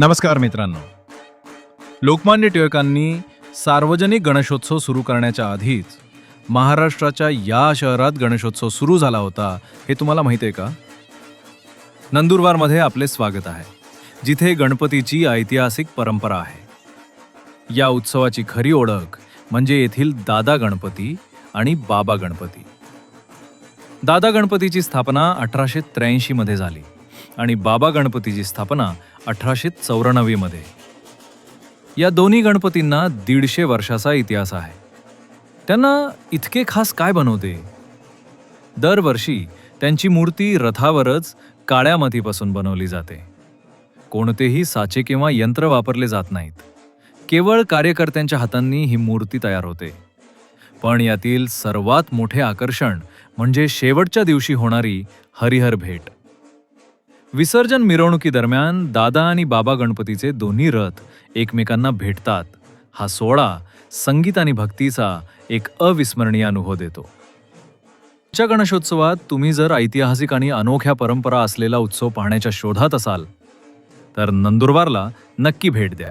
नमस्कार मित्रांनो. लोकमान्य टिळकांनी सार्वजनिक गणेशोत्सव सुरू करण्याच्या आधीच महाराष्ट्राच्या या शहरात गणेशोत्सव सुरू झाला होता हे तुम्हाला माहिती आहे का? नंदुरबारमध्ये आपले स्वागत आहे. जिथे गणपतीची ऐतिहासिक परंपरा आहे. या उत्सवाची खरी ओळख म्हणजे येथील दादा गणपती आणि बाबा गणपती. दादा गणपतीची स्थापना अठराशे त्र्याऐंशीमध्ये झाली आणि बाबा गणपतीची स्थापना अठराशे चौऱ्याण्णवीमध्ये. या दोन्ही गणपतींना दीडशे वर्षाचा इतिहास आहे. त्यांना इतके खास काय बनवते? दरवर्षी त्यांची मूर्ती रथावरच काळ्या मातीपासून बनवली जाते. कोणतेही साचे किंवा यंत्र वापरले जात नाहीत. केवळ कार्यकर्त्यांच्या हातांनी ही मूर्ती तयार होते. पण यातील सर्वात मोठे आकर्षण म्हणजे शेवटच्या दिवशी होणारी हरिहर भेट. विसर्जन मिरवणुकीदरम्यान दादा आणि बाबा गणपतीचे दोन्ही रथ एकमेकांना भेटतात. हा सोहळा संगीत आणि भक्तीचा एक अविस्मरणीय अनुभव देतो. च्या गणेशोत्सवात तुम्ही जर ऐतिहासिक आणि अनोख्या परंपरा असलेला उत्सव पाहण्याच्या शोधात असाल तर नंदुरबारला नक्की भेट द्या.